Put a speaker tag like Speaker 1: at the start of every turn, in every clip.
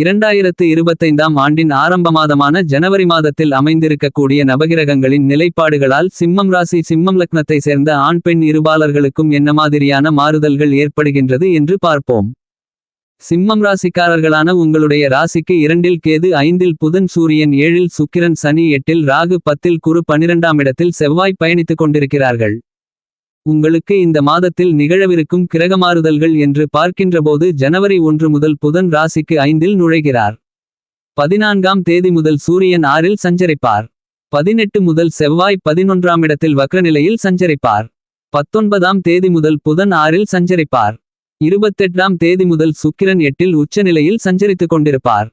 Speaker 1: இரண்டாயிரத்து இருபத்தைந்தாம் ஆண்டின் ஆரம்ப மாதமான ஜனவரி மாதத்தில் அமைந்திருக்கக்கூடிய நவகிரகங்களின் நிலைப்பாடுகளால் சிம்மம் ராசி சிம்மம் லக்னத்தை சேர்ந்த ஆண் பெண் இருபாலர்களுக்கும் என்ன மாதிரியான மாறுதல்கள் ஏற்படுகின்றது என்று பார்ப்போம். சிம்மம் ராசிக்காரர்களான உங்களுடைய ராசிக்கு இரண்டில் கேது ஐந்தில் புதன் சூரியன் ஏழில் சுக்கிரன் சனி எட்டில் ராகு பத்தில் குரு பனிரெண்டாம் இடத்தில் செவ்வாய் பயணித்துக் கொண்டிருக்கிறார்கள். உங்களுக்கு இந்த மாதத்தில் நிகழவிருக்கும் கிரகமாறுதல்கள் என்று பார்க்கின்றபோது ஜனவரி ஒன்று முதல் புதன் ராசிக்கு ஐந்தில் நுழைகிறார். பதினான்காம் தேதி முதல் சூரியன் ஆறில் சஞ்சரிப்பார். பதினெட்டு முதல் செவ்வாய் பதினொன்றாம் இடத்தில் வக்ரநிலையில் சஞ்சரிப்பார். பத்தொன்பதாம் தேதி முதல் புதன் ஆறில் சஞ்சரிப்பார். இருபத்தெட்டாம் தேதி முதல் சுக்கிரன் எட்டில் உச்சநிலையில் சஞ்சரித்துக் கொண்டிருப்பார்.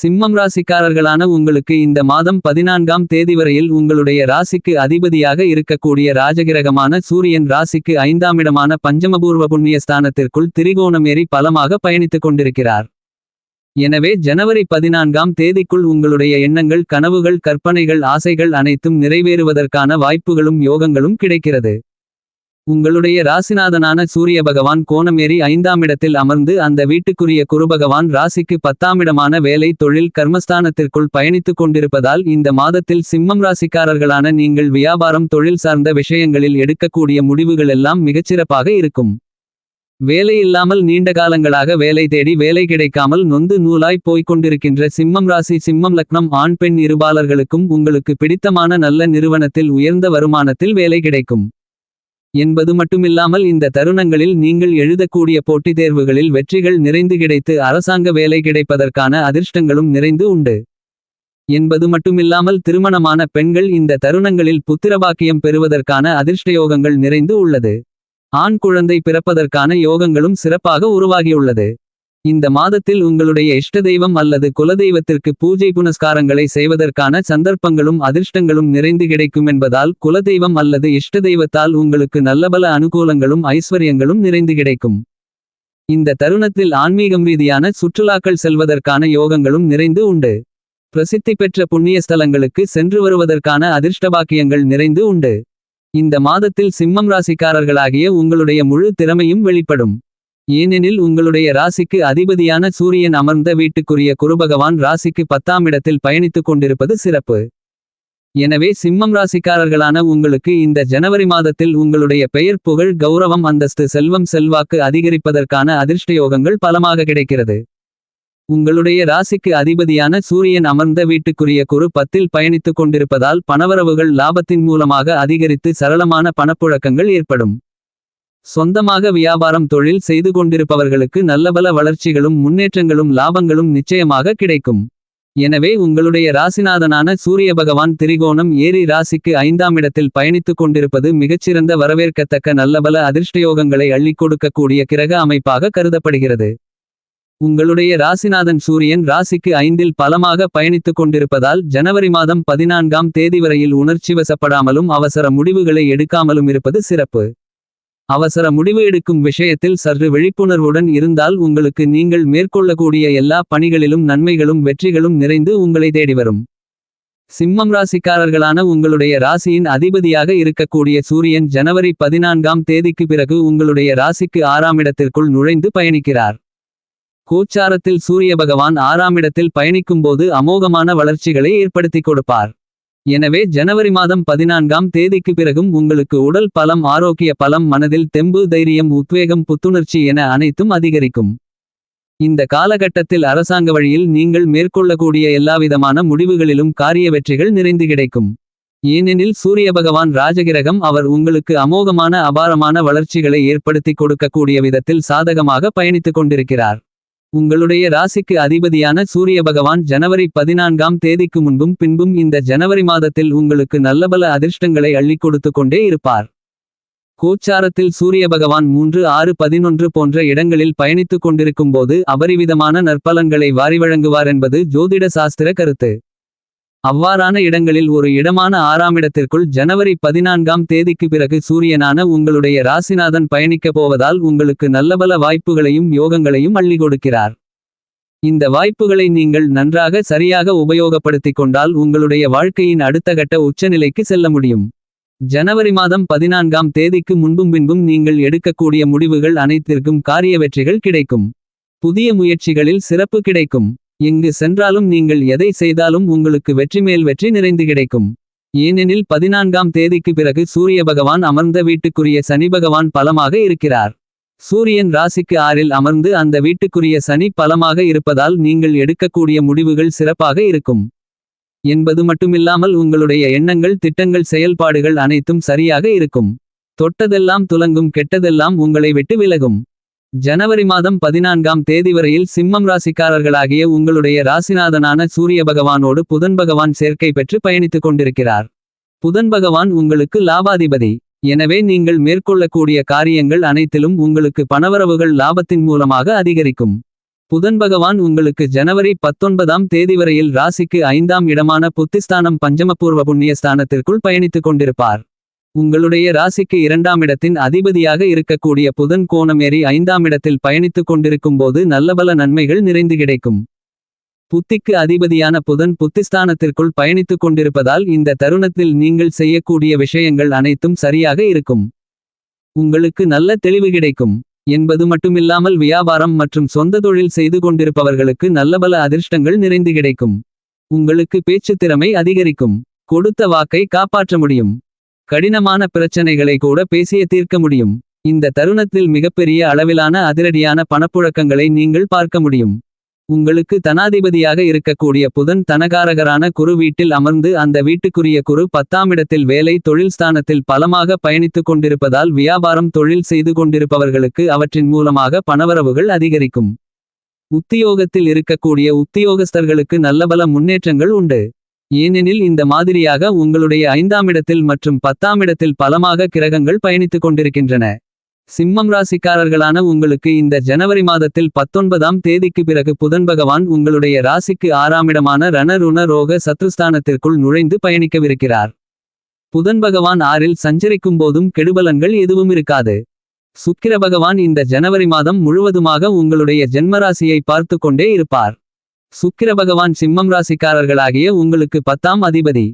Speaker 1: சிம்மம் ராசிக்காரர்களான உங்களுக்கு இந்த மாதம் பதினான்காம் தேதி வரையில் உங்களுடைய ராசிக்கு அதிபதியாக இருக்கக்கூடிய ராஜகிரகமான சூரியன் ராசிக்கு ஐந்தாம் இடமான பஞ்சமபூர்வ புண்ணிய ஸ்தானத்திற்குள் திரிகோணமேறி பலமாக பயணித்துக் கொண்டிருக்கிறார். எனவே ஜனவரி பதினான்காம் தேதிக்குள் உங்களுடைய எண்ணங்கள் கனவுகள் கற்பனைகள் ஆசைகள் அனைத்தும் நிறைவேறுவதற்கான வாய்ப்புகளும் யோகங்களும் கிடைக்கிறது. உங்களுடைய ராசிநாதனான சூரிய பகவான் கோணமேறி ஐந்தாம் இடத்தில் அமர்ந்து அந்த வீட்டுக்குரிய குருபகவான் ராசிக்கு பத்தாமிடமான வேலை தொழில் கர்மஸ்தானத்திற்குள் பயணித்துக் கொண்டிருப்பதால் இந்த மாதத்தில் சிம்மம் ராசிக்காரர்களான நீங்கள் வியாபாரம் தொழில் சார்ந்த விஷயங்களில் எடுக்கக்கூடிய முடிவுகள் எல்லாம் மிகச்சிறப்பாக இருக்கும். வேலையில்லாமல் நீண்ட காலங்களாக வேலை தேடி வேலை கிடைக்காமல் நொந்து நூலாய் போய்க் கொண்டிருக்கின்ற சிம்மம் ராசி சிம்மம் லக்னம் ஆண் பெண் இருபாலர்களுக்கும் உங்களுக்கு பிடித்தமான நல்ல நிறுவனத்தில் உயர்ந்த வருமானத்தில் வேலை கிடைக்கும். என்பது மட்டுமில்லாமல் இந்த தருணங்களில் நீங்கள் எழுதக்கூடிய போட்டித் தேர்வுகளில் வெற்றிகள் நிறைந்து கிடைத்து அரசாங்க வேலை கிடைப்பதற்கான அதிர்ஷ்டங்களும் நிறைந்து உண்டு. என்பது மட்டுமில்லாமல் திருமணமான பெண்கள் இந்த தருணங்களில் புத்திரபாக்கியம் பெறுவதற்கான அதிர்ஷ்டயோகங்கள் நிறைந்து உள்ளது. ஆண் குழந்தை பிறப்பதற்கான யோகங்களும் சிறப்பாக உருவாகியுள்ளது. இந்த மாதத்தில் உங்களுடைய இஷ்ட தெய்வம் அல்லது குலதெய்வத்திற்கு பூஜை புனஸ்காரங்களை செய்வதற்கான சந்தர்ப்பங்களும் அதிர்ஷ்டங்களும் நிறைந்து கிடைக்கும் என்பதால் குலதெய்வம் அல்லது இஷ்ட தெய்வத்தால் உங்களுக்கு நல்லபல அனுகூலங்களும் ஐஸ்வர்யங்களும் நிறைந்து கிடைக்கும். இந்த தருணத்தில் ஆன்மீகம் ரீதியான சுற்றுலாக்கள் செல்வதற்கான யோகங்களும் நிறைந்து உண்டு. பிரசித்தி பெற்ற புண்ணிய ஸ்தலங்களுக்கு சென்று வருவதற்கான அதிர்ஷ்டபாக்கியங்கள் நிறைந்து உண்டு. இந்த மாதத்தில் சிம்மம் ராசிக்காரர்களாகிய உங்களுடைய முழு திறமையும் வெளிப்படும். ஏனெனில் உங்களுடைய ராசிக்கு அதிபதியான சூரியன் அமர்ந்த வீட்டுக்குரிய குருபகவான் ராசிக்கு பத்தாம் இடத்தில் பயணித்துக் கொண்டிருப்பது சிறப்பு. எனவே சிம்மம் ராசிக்காரர்களான உங்களுக்கு இந்த ஜனவரி மாதத்தில் உங்களுடைய பெயர் புகழ் கௌரவம் அந்தஸ்து செல்வம் செல்வாக்கு அதிகரிப்பதற்கான அதிர்ஷ்டயோகங்கள் பலமாக கிடைக்கிறது. உங்களுடைய ராசிக்கு அதிபதியான சூரியன் அமர்ந்த வீட்டுக்குரிய குரு பத்தில் பயணித்துக் கொண்டிருப்பதால் பணவரவுகள் லாபத்தின் மூலமாக அதிகரித்து சரளமான பணப்புழக்கங்கள் ஏற்படும். சொந்தமாக வியாபாரம் தொழில் செய்து கொண்டிருப்பவர்களுக்கு நல்லபல வளர்ச்சிகளும் முன்னேற்றங்களும் லாபங்களும் நிச்சயமாக கிடைக்கும். எனவே உங்களுடைய ராசிநாதனான சூரிய பகவான் திரிகோணம் ஏரி ராசிக்கு ஐந்தாம் இடத்தில் பயணித்துக் கொண்டிருப்பது மிகச்சிறந்த வரவேற்கத்தக்க நல்லபல அதிர்ஷ்டயோகங்களை அள்ளிக் கொடுக்கக்கூடிய கிரக அமைப்பாக கருதப்படுகிறது. உங்களுடைய ராசிநாதன் சூரியன் ராசிக்கு ஐந்தில் பலமாக பயணித்துக் கொண்டிருப்பதால் ஜனவரி மாதம் பதினான்காம் தேதி வரையில் உணர்ச்சி வசப்படாமலும் அவசர முடிவுகளை எடுக்காமலும் இருப்பது சிறப்பு. அவசர முடிவு எடுக்கும் விஷயத்தில் சற்று விழிப்புணர்வுடன் இருந்தால் உங்களுக்கு நீங்கள் மேற்கொள்ளக்கூடிய எல்லா பணிகளிலும் நன்மைகளும் வெற்றிகளும் நிறைந்து உங்களை தேடி வரும். சிம்மம் ராசிக்காரர்களான உங்களுடைய ராசியின் அதிபதியாக இருக்கக்கூடிய சூரியன் ஜனவரி பதினான்காம் தேதிக்கு பிறகு உங்களுடைய ராசிக்கு ஆறாம் இடத்திற்குள் நுழைந்து பயணிக்கிறார். கோச்சாரத்தில் சூரிய பகவான் ஆறாம் இடத்தில் பயணிக்கும்போது அமோகமான வளர்ச்சிகளை ஏற்படுத்திக் கொடுப்பார். எனவே ஜனவரி மாதம் பதினான்காம் தேதிக்கு பிறகும் உங்களுக்கு உடல் பலம் ஆரோக்கிய பலம் மனதில் தெம்பு தைரியம் உத்வேகம் புத்துணர்ச்சி என அனைத்தும் அதிகரிக்கும். இந்த காலகட்டத்தில் அரசாங்க வழியில் நீங்கள் மேற்கொள்ளக்கூடிய எல்லாவிதமான முடிவுகளிலும் காரிய வெற்றிகள் நிறைந்து கிடைக்கும். ஏனெனில் சூரிய பகவான் ராஜகிரகம் அவர் உங்களுக்கு அமோகமான அபாரமான வளர்ச்சிகளை ஏற்படுத்திக் கொடுக்கக்கூடிய விதத்தில் சாதகமாக பயணித்துக் கொண்டிருக்கிறார். உங்களுடைய ராசிக்கு அதிபதியான சூரிய பகவான் ஜனவரி பதினான்காம் தேதிக்கு முன்பும் பின்பும் இந்த ஜனவரி மாதத்தில் உங்களுக்கு நல்லபல அதிர்ஷ்டங்களை அள்ளிக் கொடுத்து கொண்டே இருப்பார். கோச்சாரத்தில் சூரிய பகவான் மூன்று ஆறு பதினொன்று போன்ற இடங்களில் பயணித்துக் கொண்டிருக்கும்போது அபரிவிதமான நற்பலன்களை வாரி வழங்குவார் என்பது ஜோதிட சாஸ்திர கருத்து. அவ்வாறான இடங்களில் ஒரு இடமான ஆறாம் இடத்திற்குள் ஜனவரி பதினான்காம் தேதிக்கு பிறகு சூரியனான உங்களுடைய ராசிநாதன் பயணிக்கப் போவதால் உங்களுக்கு நல்லபல வாய்ப்புகளையும் யோகங்களையும் அள்ளி கொடுக்கிறார். இந்த வாய்ப்புகளை நீங்கள் நன்றாக சரியாக உபயோகப்படுத்திக் கொண்டால் உங்களுடைய வாழ்க்கையின் அடுத்த கட்ட உச்சநிலைக்கு செல்ல முடியும். ஜனவரி மாதம் பதினான்காம் தேதிக்கு முன்பும் பின்பும் நீங்கள் எடுக்கக்கூடிய முடிவுகள் அனைத்திற்கும் காரிய வெற்றிகள் கிடைக்கும். புதிய முயற்சிகளில் சிறப்பு கிடைக்கும். எங்கு சென்றாலும் நீங்கள் எதை செய்தாலும் உங்களுக்கு வெற்றி மேல் வெற்றி நிறைந்து கிடைக்கும். ஏனெனில் பதினான்காம் தேதிக்கு பிறகு சூரிய பகவான் அமர்ந்த வீட்டுக்குரிய சனி பகவான் பலமாக இருக்கிறார். சூரியன் ராசிக்கு ஆறில் அமர்ந்து அந்த வீட்டுக்குரிய சனி பலமாக இருப்பதால் நீங்கள் எடுக்கக்கூடிய முடிவுகள் சிறப்பாக இருக்கும். என்பது மட்டுமில்லாமல் உங்களுடைய எண்ணங்கள் திட்டங்கள் செயல்பாடுகள் அனைத்தும் சரியாக இருக்கும். தொட்டதெல்லாம் துலங்கும் கெட்டதெல்லாம் உங்களை விட்டு விலகும். ஜனவரி மாதம் பதினான்காம் தேதி வரையில் சிம்மம் ராசிக்காரர்களாகிய உங்களுடைய ராசிநாதனான சூரிய பகவானோடு புதன் பகவான் சேர்க்கை பெற்று பயணித்துக் கொண்டிருக்கிறார். புதன் பகவான் உங்களுக்கு லாபாதிபதி. எனவே நீங்கள் மேற்கொள்ளக்கூடிய காரியங்கள் அனைத்திலும் உங்களுக்கு பணவரவுகள் லாபத்தின் மூலமாக அதிகரிக்கும். புதன் பகவான் உங்களுக்கு ஜனவரி பத்தொன்பதாம் தேதி வரையில் ராசிக்கு ஐந்தாம் இடமான புத்திஸ்தானம் பஞ்சமபூர்வ புண்ணிய ஸ்தானத்திற்குள் பயணித்துக் கொண்டிருப்பார். உங்களுடைய ராசிக்கு இரண்டாம் இடத்தின் அதிபதியாக இருக்கக்கூடிய புதன் கோணமேறி ஐந்தாம் இடத்தில் பயணித்துக் கொண்டிருக்கும் போது நல்லபல நன்மைகள் நிறைந்து கிடைக்கும். புத்திக்கு அதிபதியான புதன் புத்திஸ்தானத்திற்குள் பயணித்துக் கொண்டிருப்பதால் இந்த தருணத்தில் நீங்கள் செய்யக்கூடிய விஷயங்கள் அனைத்தும் சரியாக இருக்கும். உங்களுக்கு நல்ல தெளிவு கிடைக்கும். என்பது மட்டுமில்லாமல் வியாபாரம் மற்றும் சொந்த தொழில் செய்து கொண்டிருப்பவர்களுக்கு நல்லபல அதிர்ஷ்டங்கள் நிறைந்து கிடைக்கும். உங்களுக்கு பேச்சுத் திறமை அதிகரிக்கும். கொடுத்த வாக்கை காப்பாற்ற முடியும். கடினமான பிரச்சனைகளை கூட பேசிய தீர்க்க முடியும். இந்த தருணத்தில் மிகப்பெரிய அளவிலான அதிரடியான பணப்புழக்கங்களை நீங்கள் பார்க்க முடியும். உங்களுக்கு தனாதிபதியாக இருக்கக்கூடிய புதன் தனகாரகரான குரு வீட்டில் அமர்ந்து அந்த வீட்டுக்குரிய குரு பத்தாமிடத்தில் வேலை தொழில் ஸ்தானத்தில் பலமாக பயணித்துக் கொண்டிருப்பதால் வியாபாரம் தொழில் செய்து கொண்டிருப்பவர்களுக்கு அவற்றின் மூலமாக பணவரவுகள் அதிகரிக்கும். உத்தியோகத்தில் இருக்கக்கூடிய உத்தியோகஸ்தர்களுக்கு நல்லபல முன்னேற்றங்கள் உண்டு. ஏனெனில் இந்த மாதிரியாக உங்களுடைய ஐந்தாமிடத்தில் மற்றும் பத்தாமிடத்தில் பலமாக கிரகங்கள் பயணித்துக் கொண்டிருக்கின்றன. சிம்மம் ராசிக்காரர்களான உங்களுக்கு இந்த ஜனவரி மாதத்தில் பத்தொன்பதாம் தேதிக்கு பிறகு புதன் பகவான் உங்களுடைய ராசிக்கு ஆறாமிடமான ரணருண ரோக சத்ருஸ்தானத்திற்குள் நுழைந்து பயணிக்கவிருக்கிறார். புதன் பகவான் ஆறில் சஞ்சரிக்கும் போதும் கெடுபலன்கள் எதுவும் இருக்காது. சுக்கிர பகவான் இந்த ஜனவரி மாதம் முழுவதுமாக உங்களுடைய ஜென்மராசியை பார்த்து கொண்டே இருப்பார். சுக்கிர பகவான் சிம்மம் ராசிக்காரர்களாகிய உங்களுக்கு பத்தாம் அதிபதி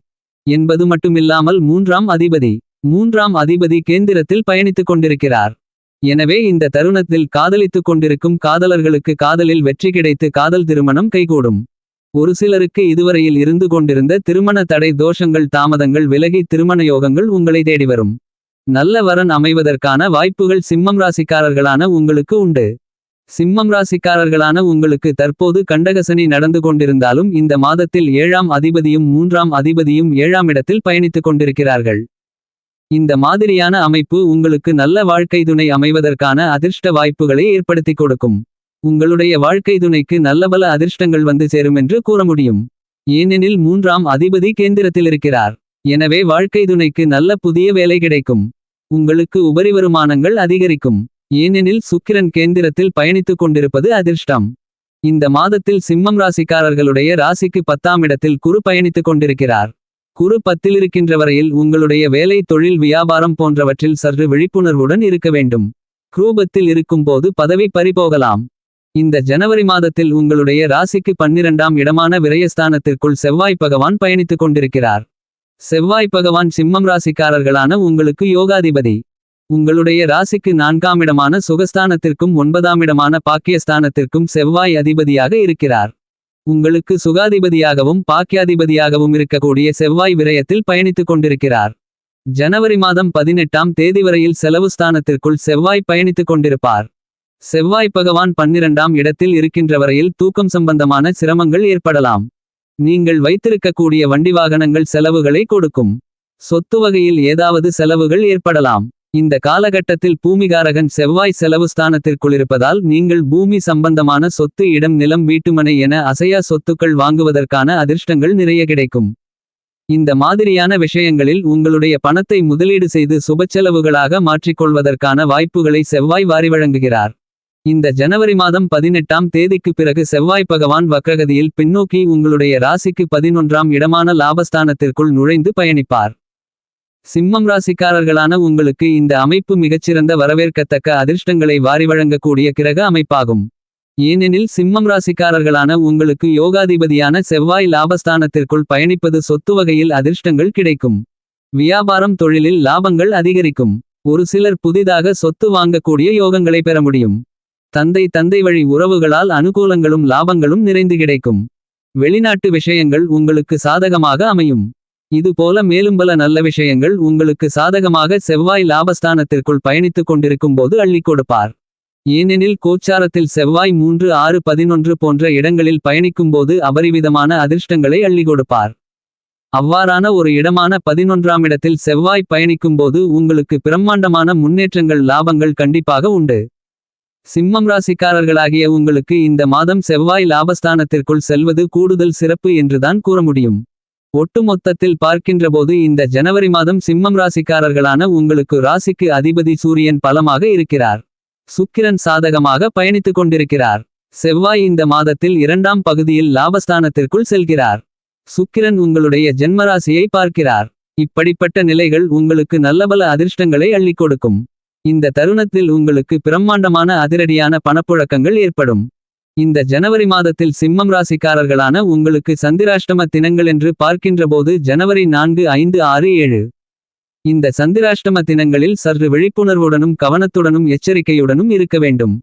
Speaker 1: என்பது மட்டுமில்லாமல் மூன்றாம் அதிபதி. மூன்றாம் அதிபதி கேந்திரத்தில் பயணித்துக் கொண்டிருக்கிறார். எனவே இந்த தருணத்தில் காதலித்துக் கொண்டிருக்கும் காதலர்களுக்கு காதலில் வெற்றி கிடைத்து காதல் திருமணம் கைகூடும். ஒரு சிலருக்கு இதுவரையில் இருந்து கொண்டிருந்த திருமண தடை தோஷங்கள் தாமதங்கள் விலகி திருமண யோகங்கள் உங்களை தேடி வரும். நல்ல வரன் அமைவதற்கான வாய்ப்புகள் சிம்மம் ராசிக்காரர்களான உங்களுக்கு உண்டு. சிம்மம் ராசிக்காரர்களான உங்களுக்கு தற்போது கண்டகசனி நடந்து கொண்டிருந்தாலும் இந்த மாதத்தில் ஏழாம் அதிபதியும் மூன்றாம் அதிபதியும் ஏழாம் இடத்தில் பயணித்துக் கொண்டிருக்கிறார்கள். இந்த மாதிரியான அமைப்பு உங்களுக்கு நல்ல வாழ்க்கை துணை அமைவதற்கான அதிர்ஷ்ட வாய்ப்புகளை ஏற்படுத்திக் கொடுக்கும். உங்களுடைய வாழ்க்கை துணைக்கு நல்லபல அதிர்ஷ்டங்கள் வந்து சேரும் என்று கூற முடியும். ஏனெனில் மூன்றாம் அதிபதி கேந்திரத்தில் இருக்கிறார். எனவே வாழ்க்கை துணைக்கு நல்ல புதிய வேலை கிடைக்கும். உங்களுக்கு உபரி வருமானங்கள் அதிகரிக்கும். ஏனெனில் சுக்கிரன் கேந்திரத்தில் பயணித்துக் கொண்டிருப்பது அதிர்ஷ்டம். இந்த மாதத்தில் சிம்மம் ராசிக்காரர்களுடைய ராசிக்கு பத்தாம் இடத்தில் குரு பயணித்துக் கொண்டிருக்கிறார். குரு பத்திலிருக்கின்ற வரையில் உங்களுடைய வேலை தொழில் வியாபாரம் போன்றவற்றில் சற்று விழிப்புணர்வுடன் இருக்க வேண்டும். குரூபத்தில் இருக்கும்போது பதவி பறிபோகலாம். இந்த ஜனவரி மாதத்தில் உங்களுடைய ராசிக்கு பன்னிரண்டாம் இடமான விரயஸ்தானத்திற்குள் செவ்வாய் பகவான் பயணித்துக் கொண்டிருக்கிறார். செவ்வாய் பகவான் சிம்மம் ராசிக்காரர்களான உங்களுக்கு யோகாதிபதி. உங்களுடைய ராசிக்கு நான்காம் இடமான சுகஸ்தானத்திற்கும் ஒன்பதாம் இடமான பாக்கியஸ்தானத்திற்கும் செவ்வாய் அதிபதியாக இருக்கிறார். உங்களுக்கு சுகாதிபதியாகவும் பாக்கியாதிபதியாகவும் இருக்கக்கூடிய செவ்வாய் விரயத்தில் பயணித்துக் கொண்டிருக்கிறார். ஜனவரி மாதம் பதினெட்டாம் தேதி வரையில் செலவு ஸ்தானத்திற்குள் செவ்வாய் பயணித்துக் கொண்டிருப்பார். செவ்வாய் பகவான் பன்னிரண்டாம் இடத்தில் இருக்கின்ற வரையில் தூக்கம் சம்பந்தமான சிரமங்கள் ஏற்படலாம். நீங்கள் வைத்திருக்கக்கூடிய வண்டி வாகனங்கள் செலவுகளை கொடுக்கும். சொத்து வகையில் ஏதாவது செலவுகள் ஏற்படலாம். இந்த காலகட்டத்தில் பூமிகாரகன் செவ்வாய் செலவு ஸ்தானத்திற்குள் இருப்பதால் நீங்கள் பூமி சம்பந்தமான சொத்து இடம் நிலம் வீட்டுமனை என அசையா சொத்துக்கள் வாங்குவதற்கான அதிர்ஷ்டங்கள் நிறைய கிடைக்கும். இந்த மாதிரியான விஷயங்களில் உங்களுடைய பணத்தை முதலீடு செய்து சுபச்செலவுகளாக மாற்றிக்கொள்வதற்கான வாய்ப்புகளை செவ்வாய் வாரி வழங்குகிறார். இந்த ஜனவரி மாதம் பதினெட்டாம் தேதிக்கு பிறகு செவ்வாய் பகவான் வக்ரகதியில் பின்னோக்கி உங்களுடைய ராசிக்கு பதினொன்றாம் இடமான லாபஸ்தானத்திற்குள் நுழைந்து பயணிப்பார். சிம்மம் ராசிக்காரர்களான உங்களுக்கு இந்த அமைப்பு மிகச்சிறந்த வரவேற்கத்தக்க அதிர்ஷ்டங்களை வாரி வழங்கக்கூடிய கிரக அமைப்பாகும். ஏனெனில் சிம்மம் ராசிக்காரர்களான உங்களுக்கு யோகாதிபதியான செவ்வாய் லாபஸ்தானத்திற்குள் பயணிப்பது சொத்து வகையில் அதிர்ஷ்டங்கள் கிடைக்கும். வியாபாரம் தொழிலில் லாபங்கள் அதிகரிக்கும். ஒரு சிலர் புதிதாக சொத்து வாங்கக்கூடிய யோகங்களை பெற முடியும். தந்தை தந்தை வழி உறவுகளால் அனுகூலங்களும் லாபங்களும் நிறைந்து கிடைக்கும். வெளிநாட்டு விஷயங்கள் உங்களுக்கு சாதகமாக அமையும். இது போல மேலும் பல நல்ல விஷயங்கள் உங்களுக்கு சாதகமாக செவ்வாய் லாபஸ்தானத்திற்குள் பயணித்துக் கொண்டிருக்கும்போது அள்ளிக் கொடுப்பார். ஏனெனில் கோச்சாரத்தில் செவ்வாய் மூன்று ஆறு பதினொன்று போன்ற இடங்களில் பயணிக்கும்போது அபரிவிதமான அதிர்ஷ்டங்களை அள்ளி கொடுப்பார். அவ்வாறான ஒரு இடமான பதினொன்றாம் இடத்தில் செவ்வாய் பயணிக்கும்போது உங்களுக்கு பிரம்மாண்டமான முன்னேற்றங்கள் லாபங்கள் கண்டிப்பாக உண்டு. சிம்மம் ராசிக்காரர்களாகிய உங்களுக்கு இந்த மாதம் செவ்வாய் லாபஸ்தானத்திற்குள் செல்வது கூடுதல் சிறப்பு என்றுதான் கூற முடியும். ஒட்டுமொத்தத்தில் பார்க்கின்றபோது இந்த ஜனவரி மாதம் சிம்மம் ராசிக்காரர்களான உங்களுக்கு ராசிக்கு அதிபதி சூரியன் பலமாக இருக்கிறார். சுக்கிரன் சாதகமாக பயணித்துக் கொண்டிருக்கிறார். செவ்வாய் இந்த மாதத்தில் இரண்டாம் பகுதியில் லாபஸ்தானத்திற்குள் செல்கிறார். சுக்கிரன் உங்களுடைய ஜென்மராசியை பார்க்கிறார். இப்படிப்பட்ட நிலைகள் உங்களுக்கு நல்லபல அதிர்ஷ்டங்களை அள்ளிக் கொடுக்கும். இந்த தருணத்தில் உங்களுக்கு பிரம்மாண்டமான அதிரடியான பணப்புழக்கங்கள் ஏற்படும். இந்த ஜனவரி மாதத்தில் சிம்மம் ராசிக்காரர்களான உங்களுக்கு சந்திராஷ்டம தினங்கள் என்று பார்க்கின்றபோது ஜனவரி நான்கு ஐந்து ஆறு ஏழு. இந்த சந்திராஷ்டம தினங்களில் சற்று விழிப்புணர்வுடனும் கவனத்துடனும் எச்சரிக்கையுடனும் இருக்க வேண்டும்.